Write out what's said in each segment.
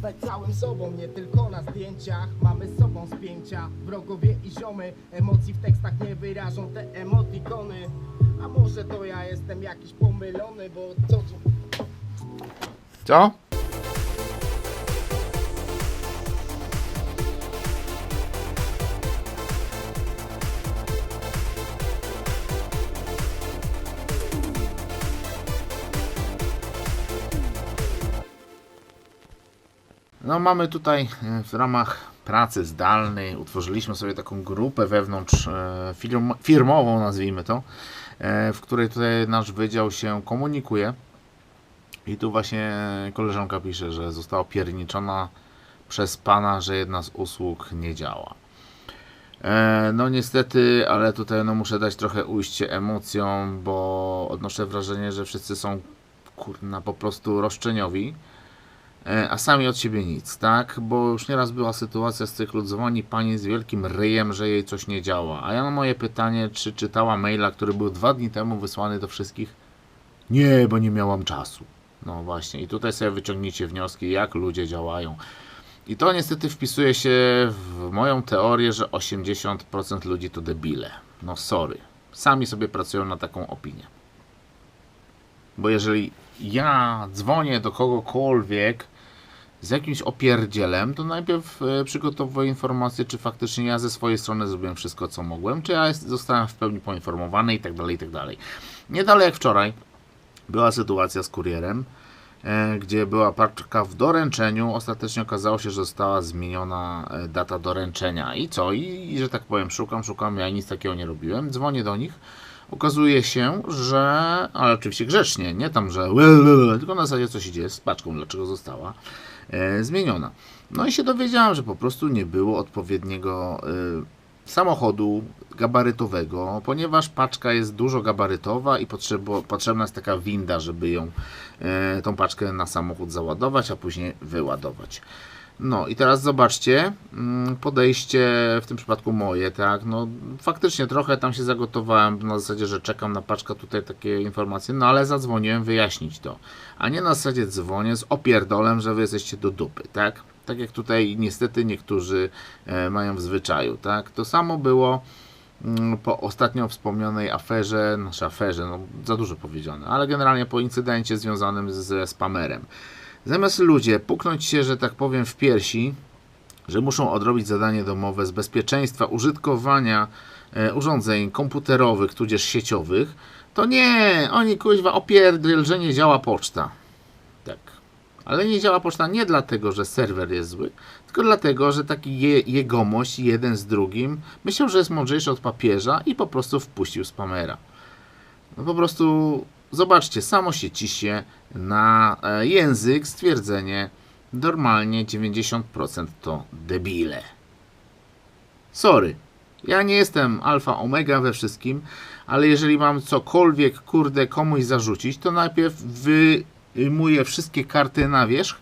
zostać całym sobą, nie tylko na zdjęciach Mamy z sobą spięcia, wrogowie i ziomy Emocji w tekstach nie wyrażą te emotikony A może to ja jestem jakiś pomylony, bo co. Co? No mamy tutaj e, w ramach pracy zdalnej utworzyliśmy sobie taką grupę wewnątrz e, firm, firmową nazwijmy to, e, w której tutaj nasz wydział się komunikuje. I tu właśnie koleżanka pisze, że została pierniczona przez pana, że jedna z usług nie działa. No niestety, ale tutaj no muszę dać trochę ujście emocjom, bo odnoszę wrażenie, że wszyscy są kurna po prostu roszczeniowi, a sami od siebie nic, tak? Bo już nieraz była sytuacja z cyklu dzwoni pani z wielkim ryjem, że jej coś nie działa. A ja na moje pytanie, czy czytała maila, który był dwa dni temu wysłany do wszystkich, nie, bo nie miałam czasu. No właśnie, i tutaj sobie wyciągnijcie wnioski, jak ludzie działają. I to niestety wpisuje się w moją teorię, że 80% ludzi to debile. No sorry. Sami sobie pracują na taką opinię. Bo jeżeli ja dzwonię do kogokolwiek z jakimś opierdzielem, to najpierw e, przygotowuję informację, czy faktycznie ja ze swojej strony zrobiłem wszystko, co mogłem, czy ja zostałem w pełni poinformowany i tak dalej, i tak dalej. Nie dalej jak wczoraj była sytuacja z kurierem, e, gdzie była paczka w doręczeniu. Ostatecznie okazało się, że została zmieniona e, data doręczenia. I co? I że tak powiem, szukam, szukam, ja nic takiego nie robiłem. Dzwonię do nich. Okazuje się, że, ale oczywiście grzecznie, nie tam, że tylko na zasadzie co się dzieje z paczką, dlaczego została e, zmieniona. No i się dowiedziałem, że po prostu nie było odpowiedniego e, samochodu gabarytowego, ponieważ paczka jest dużo gabarytowa i potrzebo, potrzebna jest taka winda, żeby ją, e, tą paczkę na samochód załadować, a później wyładować. No i teraz zobaczcie, mm, podejście w tym przypadku moje, tak, no faktycznie trochę tam się zagotowałem na zasadzie, że czekam na paczkę tutaj takie informacje, no ale zadzwoniłem wyjaśnić to, a nie na zasadzie dzwonię z opierdolem, że wy jesteście do dupy, tak, tak jak tutaj niestety niektórzy e, mają w zwyczaju, tak, to samo było mm, po ostatnio wspomnianej aferze, znaczy aferze, no za dużo powiedziane, ale generalnie po incydencie związanym ze spamerem. Zamiast ludzie puknąć się, że tak powiem, w piersi, że muszą odrobić zadanie domowe z bezpieczeństwa użytkowania e, urządzeń komputerowych tudzież sieciowych, to nie, oni kuźwa opierdziel, że nie działa poczta. Tak. Ale nie działa poczta nie dlatego, że serwer jest zły, tylko dlatego, że taki je, jegomość jeden z drugim myślał, że jest mądrzejszy od papieża i po prostu wpuścił spamera. No po prostu zobaczcie, samo się ciśnie na e, język stwierdzenie normalnie 90% to debile. Sorry. Ja nie jestem alfa omega we wszystkim, ale jeżeli mam cokolwiek kurde komuś zarzucić, to najpierw wyjmuję wszystkie karty na wierzch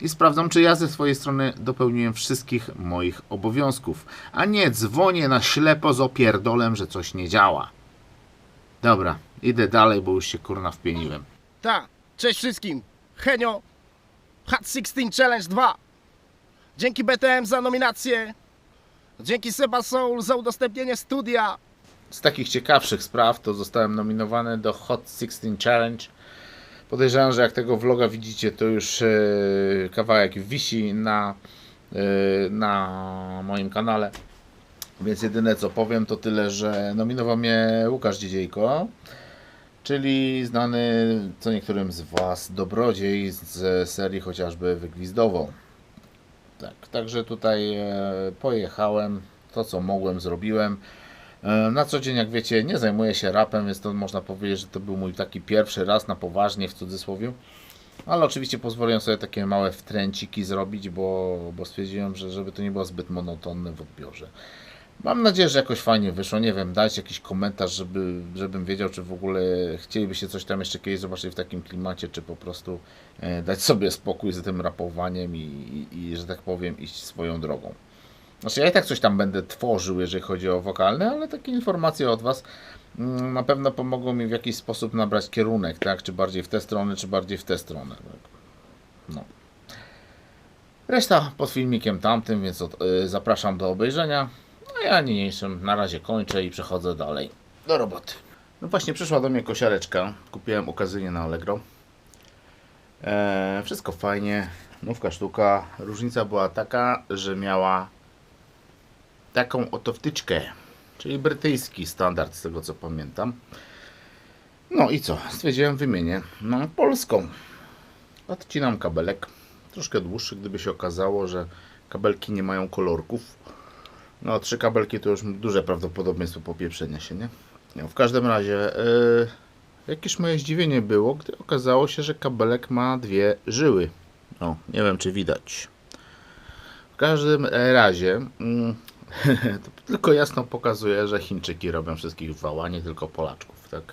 i sprawdzam, czy ja ze swojej strony dopełniłem wszystkich moich obowiązków, a nie dzwonię na ślepo z opierdolem, że coś nie działa. Dobra, idę dalej, bo już się kurna wpieniłem. Ta, cześć wszystkim, Henio, Hot 16 Challenge 2 Dzięki BTM za nominację Dzięki Seba Soul za udostępnienie studia Z takich ciekawszych spraw to zostałem nominowany do Hot 16 Challenge. Podejrzewam, że jak tego vloga widzicie, to już e, kawałek wisi na, e, na moim kanale. Więc jedyne co powiem to tyle, że nominował mnie Łukasz Dziedziejko, czyli znany co niektórym z Was dobrodziej z serii chociażby Wygwizdową. Tak, także tutaj e, pojechałem, to co mogłem zrobiłem. E, Na co dzień, jak wiecie, nie zajmuję się rapem, więc to można powiedzieć, że to był mój taki pierwszy raz na poważnie w cudzysłowie. Ale oczywiście pozwoliłem sobie takie małe wtręciki zrobić, bo, bo stwierdziłem, że żeby to nie było zbyt monotonne w odbiorze. Mam nadzieję, że jakoś fajnie wyszło. Nie wiem, dajcie jakiś komentarz, żeby, żebym wiedział, czy w ogóle chcielibyście coś tam jeszcze kiedyś zobaczyć w takim klimacie, czy po prostu e, dać sobie spokój z tym rapowaniem i, i, i, że tak powiem, iść swoją drogą. Znaczy, ja i tak coś tam będę tworzył, jeżeli chodzi o wokalne, ale takie informacje od Was mm, na pewno pomogą mi w jakiś sposób nabrać kierunek, tak? Czy bardziej w tę stronę, czy bardziej w tę stronę. tak. No. Reszta pod filmikiem tamtym, więc od, y, zapraszam do obejrzenia. No ja niniejszym na razie kończę i przechodzę dalej do roboty. No właśnie przyszła do mnie kosiareczka. Kupiłem okazyjnie na Allegro. E, wszystko fajnie, nówka sztuka. Różnica była taka, że miała taką oto wtyczkę, czyli brytyjski standard z tego co pamiętam. No i co? Stwierdziłem wymienię na polską. Odcinam kabelek. Troszkę dłuższy, gdyby się okazało, że kabelki nie mają kolorków. No, trzy kabelki to już duże prawdopodobieństwo popieprzenia się, nie? No, w każdym razie, yy, jakież moje zdziwienie było, gdy okazało się, że kabelek ma dwie żyły. No, nie wiem, czy widać. W każdym razie, mm, to tylko jasno pokazuje, że Chińczyki robią wszystkich wała, nie tylko Polaczków, tak?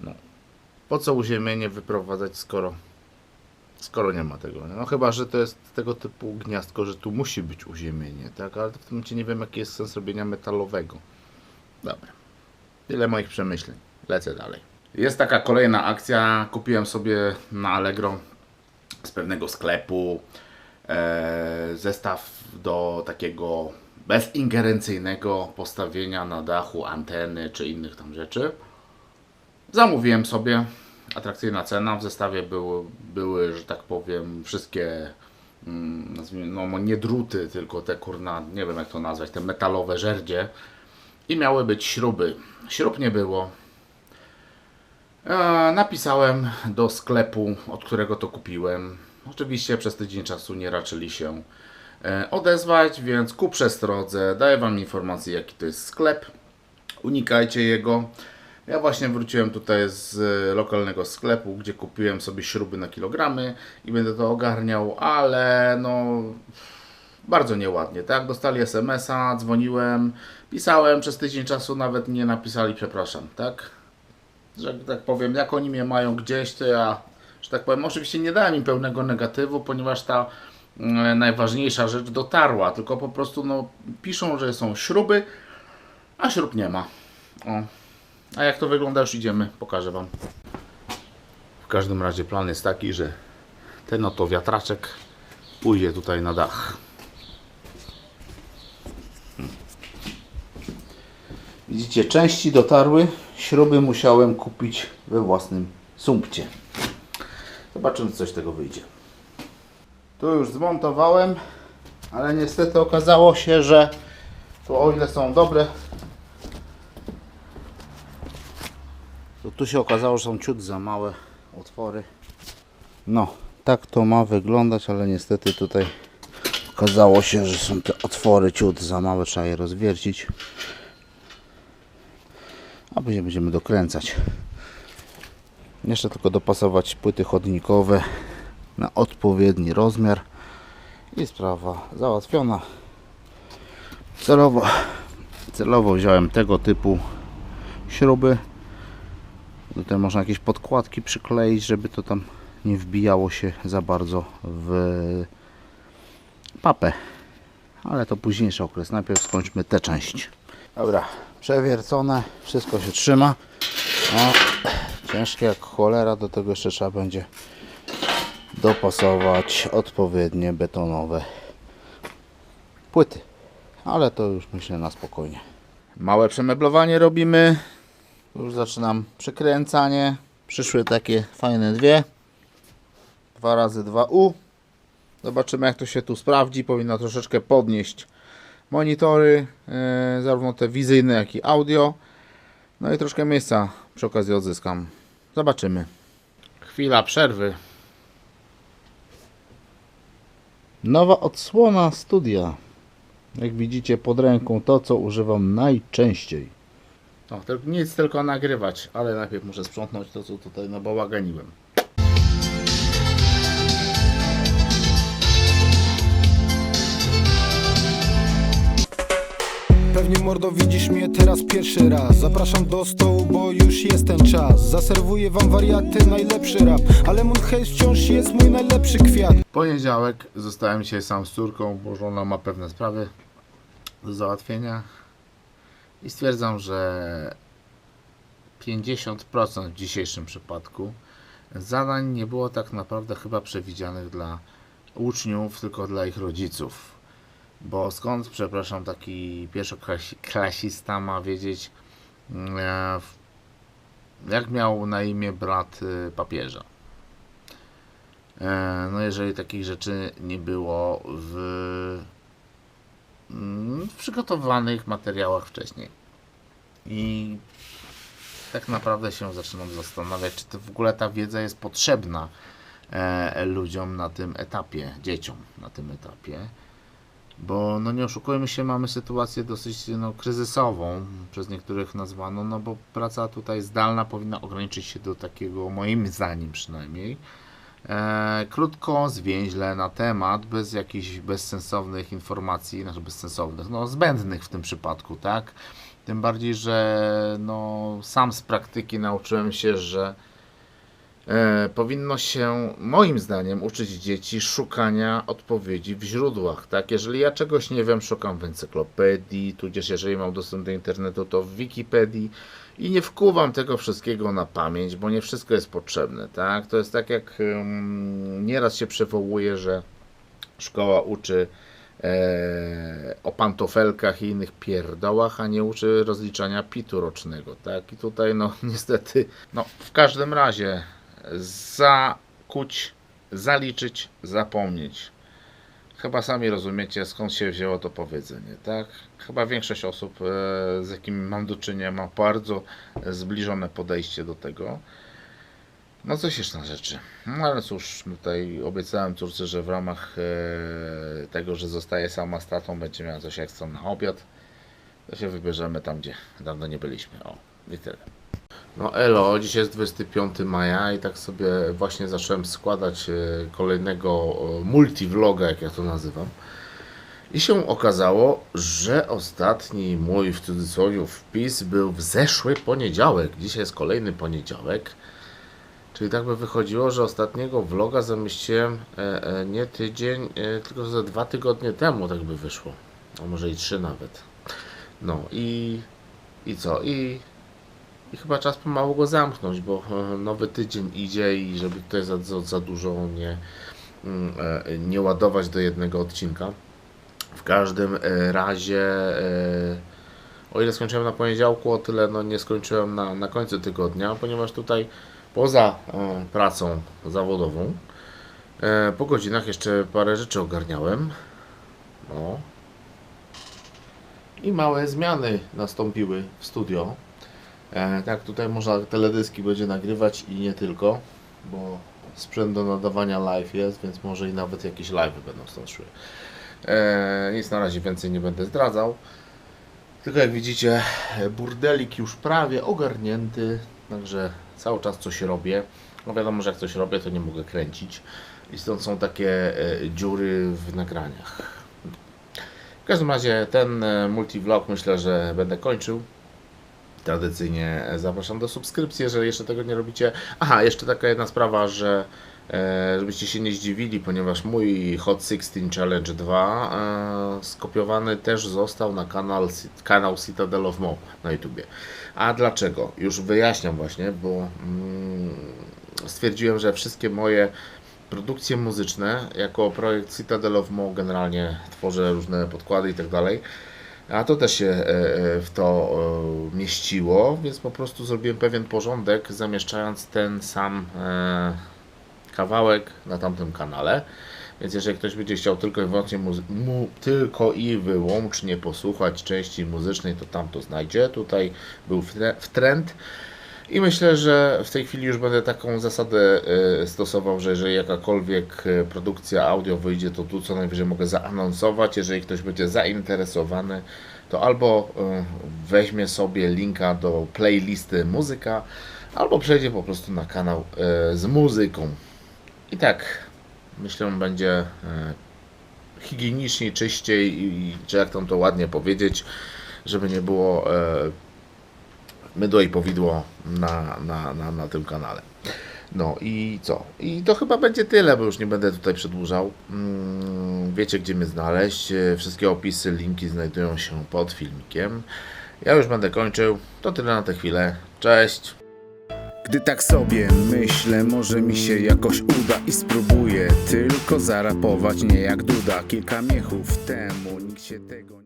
No. Po co uziemienie wyprowadzać, skoro skoro nie ma tego. No chyba, że to jest tego typu gniazdko, że tu musi być uziemienie, tak? Ale w tym momencie nie wiem, jaki jest sens robienia metalowego. Dobra. Tyle moich przemyśleń. Lecę dalej. Jest taka kolejna akcja. Kupiłem sobie na Allegro z pewnego sklepu e, zestaw do takiego bezingerencyjnego postawienia na dachu anteny czy innych tam rzeczy. Zamówiłem sobie. Atrakcyjna cena. W zestawie były, były że tak powiem, wszystkie mm, no nie druty, tylko te kurna, nie wiem jak to nazwać, te metalowe żerdzie. I miały być śruby. Śrub nie było. E, napisałem do sklepu, od którego to kupiłem. Oczywiście przez tydzień czasu nie raczyli się e, odezwać, więc ku przestrodze daję Wam informację, jaki to jest sklep. Unikajcie jego. Ja właśnie wróciłem tutaj z e, lokalnego sklepu, gdzie kupiłem sobie śruby na kilogramy i będę to ogarniał, ale no bardzo nieładnie, tak? Dostali SMS-a, dzwoniłem, pisałem przez tydzień czasu, nawet nie napisali przepraszam, tak? Że tak powiem, jak oni mnie mają gdzieś, to ja, że tak powiem, oczywiście nie dałem im pełnego negatywu, ponieważ ta mm, najważniejsza rzecz dotarła, tylko po prostu no, piszą, że są śruby, a śrub nie ma. O. A jak to wygląda, już idziemy, pokażę Wam. W każdym razie plan jest taki, że ten oto wiatraczek pójdzie tutaj na dach. Widzicie, części dotarły, śruby musiałem kupić we własnym sumpcie. Zobaczymy, co coś tego wyjdzie. Tu już zmontowałem, ale niestety okazało się, że to o ile są dobre, tu się okazało, że są ciut za małe otwory. No, tak to ma wyglądać, ale niestety tutaj okazało się, że są te otwory ciut za małe, trzeba je rozwiercić. A później będziemy dokręcać. Jeszcze tylko dopasować płyty chodnikowe na odpowiedni rozmiar i sprawa załatwiona. Celowo, celowo wziąłem tego typu śruby. Tutaj można jakieś podkładki przykleić, żeby to tam nie wbijało się za bardzo w papę. Ale to późniejszy okres. Najpierw skończmy tę część. Dobra, przewiercone, wszystko się trzyma. Ciężkie jak cholera, do tego jeszcze trzeba będzie dopasować odpowiednie betonowe płyty. Ale to już myślę na spokojnie. Małe przemeblowanie robimy. Już zaczynam przykręcanie. Przyszły takie fajne dwie. 2 razy 2U. Zobaczymy jak to się tu sprawdzi. Powinno troszeczkę podnieść monitory, e, zarówno te wizyjne, jak i audio. No i troszkę miejsca przy okazji odzyskam. Zobaczymy. Chwila przerwy. Nowa odsłona studia. Jak widzicie pod ręką to, co używam najczęściej. No, tylko, nic tylko nagrywać, ale najpierw muszę sprzątnąć to, co tutaj nabałaganiłem. Pewnie mordo widzisz mnie teraz pierwszy raz. Zapraszam do stołu, bo już jest ten czas. Zaserwuję wam wariaty, najlepszy rap. Ale Moonhaze wciąż jest mój najlepszy kwiat. Poniedziałek zostałem dzisiaj sam z córką, bo żona ma pewne sprawy do załatwienia i stwierdzam, że 50% w dzisiejszym przypadku zadań nie było tak naprawdę chyba przewidzianych dla uczniów, tylko dla ich rodziców. Bo skąd, przepraszam, taki pierwszoklasista ma wiedzieć, mm, e, jak miał na imię brat y, papieża? E, No, jeżeli takich rzeczy nie było w, w przygotowanych materiałach wcześniej. I tak naprawdę się zaczynam zastanawiać, czy to w ogóle ta wiedza jest potrzebna e, ludziom na tym etapie, dzieciom na tym etapie. Bo no nie oszukujmy się, mamy sytuację dosyć no, kryzysową, przez niektórych nazwano, no bo praca tutaj zdalna powinna ograniczyć się do takiego, moim zdaniem przynajmniej, e, krótko, zwięźle na temat, bez jakichś bezsensownych informacji, znaczy bezsensownych, no zbędnych w tym przypadku, tak? Tym bardziej, że no, sam z praktyki nauczyłem się, że e, powinno się, moim zdaniem, uczyć dzieci szukania odpowiedzi w źródłach. Tak? Jeżeli ja czegoś nie wiem, szukam w encyklopedii, tudzież jeżeli mam dostęp do internetu, to w Wikipedii i nie wkuwam tego wszystkiego na pamięć, bo nie wszystko jest potrzebne. Tak? To jest tak, jak um, nieraz się przywołuje, że szkoła uczy e, o pantofelkach i innych pierdołach, a nie uczy rozliczania pitu rocznego, tak? I tutaj, no, niestety, no, w każdym razie zakuć, zaliczyć, zapomnieć. Chyba sami rozumiecie, skąd się wzięło to powiedzenie, tak? Chyba większość osób, e, z jakimi mam do czynienia, ma bardzo zbliżone podejście do tego. No coś jeszcze na rzeczy. No ale cóż, tutaj obiecałem córce, że w ramach e, tego, że zostaje sama z tatą, będzie miała coś ekstra na obiad. To się wybierzemy tam, gdzie dawno nie byliśmy. O, i tyle. No elo, dzisiaj jest 25 maja i tak sobie właśnie zacząłem składać e, kolejnego e, multivloga, jak ja to nazywam. I się okazało, że ostatni mój w cudzysłowie wpis był w zeszły poniedziałek. Dzisiaj jest kolejny poniedziałek. Czyli tak by wychodziło, że ostatniego vloga zamieściłem e, nie tydzień, tylko ze dwa tygodnie temu, tak by wyszło. A może i trzy nawet. No i, i co? I, I chyba czas pomału go zamknąć, bo e, nowy tydzień idzie i żeby tutaj za, za, za dużo nie, mm, e, nie ładować do jednego odcinka. W każdym e, razie, o ile skończyłem na poniedziałku, o tyle no, nie skończyłem na, na końcu tygodnia, ponieważ tutaj poza pracą zawodową, po godzinach jeszcze parę rzeczy ogarniałem. No. I małe zmiany nastąpiły w studio. E, tak, tutaj można teledyski będzie nagrywać i nie tylko, bo sprzęt do nadawania live jest, więc może i nawet jakieś live będą stąd. E, nic na razie więcej nie będę zdradzał. Tylko jak widzicie, burdelik już prawie ogarnięty, także cały czas coś robię. No wiadomo, że jak coś robię, to nie mogę kręcić. I stąd są takie e, dziury w nagraniach. W każdym razie ten e, multivlog myślę, że będę kończył. Tradycyjnie zapraszam do subskrypcji, jeżeli jeszcze tego nie robicie. Aha, jeszcze taka jedna sprawa, że e, żebyście się nie zdziwili, ponieważ mój Hot 16 Challenge 2 e, skopiowany też został na kanał, kanał Citadel of Mo na YouTubie. A dlaczego? Już wyjaśniam właśnie, bo mm, stwierdziłem, że wszystkie moje produkcje muzyczne, jako projekt Citadel of Mo generalnie tworzę różne podkłady i tak dalej, a to też się e, e, w to e, mieściło, więc po prostu zrobiłem pewien porządek, zamieszczając ten sam kawałek na tamtym kanale. Więc jeżeli ktoś będzie chciał tylko i wyłącznie mu, tylko i wyłącznie posłuchać części muzycznej, to tam to znajdzie. Tutaj był w trend. I myślę, że w tej chwili już będę taką zasadę e, stosował, że jeżeli jakakolwiek e, produkcja audio wyjdzie, to tu co najwyżej mogę zaanonsować. Jeżeli ktoś będzie zainteresowany, to albo e, weźmie sobie linka do playlisty muzyka, albo przejdzie po prostu na kanał z muzyką. I tak myślę będzie e, higieniczniej, czyściej i, i jak tam to ładnie powiedzieć, żeby nie było mydło i powidło na, na, na, na tym kanale. No i co? I to chyba będzie tyle, bo już nie będę tutaj przedłużał. Mm, Wiecie, gdzie mnie znaleźć. Wszystkie opisy, linki znajdują się pod filmikiem. Ja już będę kończył. To tyle na tę chwilę. Cześć! Gdy tak sobie myślę, może mi się jakoś uda i spróbuję tylko zarapować nie jak Duda Kilka miechów temu nikt się tego.